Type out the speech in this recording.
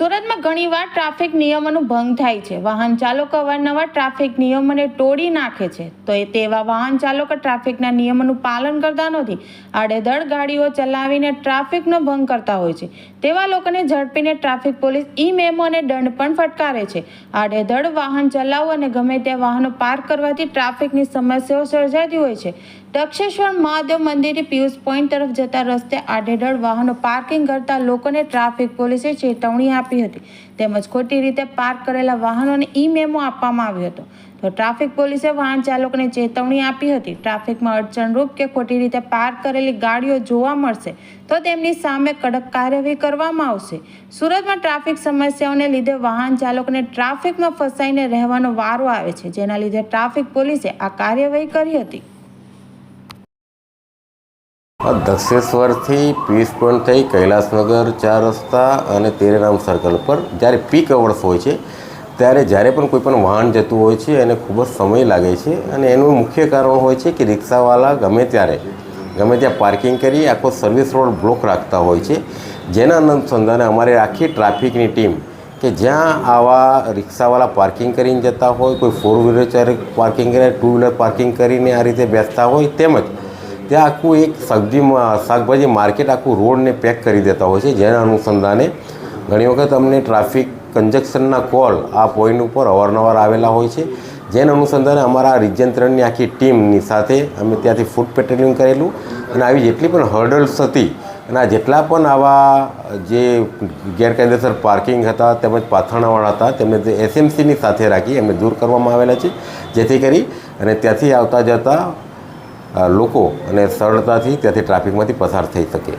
So traffic નિયમોનું ભંગ થાય છે. વાહન ચાલકો અવારનવાર ટ્રાફિક નિયમોને તોડી નાખે છે. તો એ તેવા વાહન ચાલકો ટ્રાફિકના નિયમોનું પાલન કરતા નથી. આડેધડ ગાડીઓ ચલાવીને ટ્રાફિકનો ભંગ કરતા હોય છે. તેવા લોકોને ઝડપીને ટ્રાફિક પોલીસ ઈ મેમો અને દંડ પણ ફટકારે છે. આડેધડ વાહન ચલાવવું અને ગમે ત્યાં વાહનો પાર્ક કરવાથી ટ્રાફિકની સમસ્યાઓ સર્જાતી હોય છે. દક્ષેશ્વર મહાદેવ મંદિરે પિયુષ પોઈન્ટ તરફ જતા રસ્તે આડેધડ વાહનો પાર્કિંગ કરતા લોકોને ટ્રાફિક પોલીસે ચેતવણી આપી હતી. તેમજ ખોટી રીતે પાર્ક કરેલા વાહનોને ઈ મેમો આપવામાં આવ્યો હતો. તો ટ્રાફિક પોલીસે વાહન ચાલકોને ચેતવણી આપી હતી. ટ્રાફિકમાં અડચણરૂપ કે ખોટી રીતે પાર્ક કરેલી ગાડીઓ જોવા મળશે, તો તેમની સામે કડક કાર્યવાહી કરવામાં આવશે. સુરતમાં ટ્રાફિક સમસ્યાઓને લીધે વાહન ચાલકોને ટ્રાફિકમાં ફસાઈને રહેવાનો વારો આવે છે. જેના લીધે ટ્રાફિક પોલીસે આ કાર્યવાહી કરી હતી. દક્ષેશ્વરથી પીસ પોઈન્ટ થઈ કૈલાસનગર ચાર રસ્તા અને તેરેરામ સર્કલ પર જ્યારે પીક અવર્સ હોય છે, ત્યારે જ્યારે પણ કોઈ પણ વાહન જતું હોય છે એને ખૂબ જ સમય લાગે છે અને એનું મુખ્ય કારણ હોય છે કે રિક્ષાવાળા ગમે ત્યારે, ગમે ત્યાં પાર્કિંગ કરી આખો સર્વિસ રોડ બ્લોક રાખતા હોય છે. જેના અનુસંધાને અમારે આખી ટ્રાફિકની ટીમ કે જ્યાં આવા રિક્ષાવાળા પાર્કિંગ કરીને જતા હોય, કોઈ ફોર વ્હીલર પાર્કિંગ કરે ટુ વ્હીલર પાર્કિંગ કરીને આ રીતે બેસતા હોય તેમજ ત્યાં આખું એક સબ્જી શાકભાજી માર્કેટ આખું રોડને પેક કરી દેતા હોય છે, જેના અનુસંધાને ઘણી વખત અમને ટ્રાફિક કન્જક્શનના કોલ આ પોઈન્ટ ઉપર અવારનવાર આવેલા હોય છે, જેના અનુસંધાને અમારા રિજન આખી ટીમની સાથે અમે ત્યાંથી ફૂડ પેટ્રોલિંગ કરેલું અને આવી જેટલી પણ હર્ડલ્સ હતી અને આ જેટલા પણ આવા જે ગેરકાયદેસર પાર્કિંગ હતા તેમજ પાથરણાવાળા હતા, તેમને એસએમસીની સાથે રાખી એમને દૂર કરવામાં આવેલા છે, જેથી કરી અને ત્યાંથી આવતા જતા લોકો અને સરળતાથી ત્યાંથી ટ્રાફિકમાંથી પસાર થઈ શકે.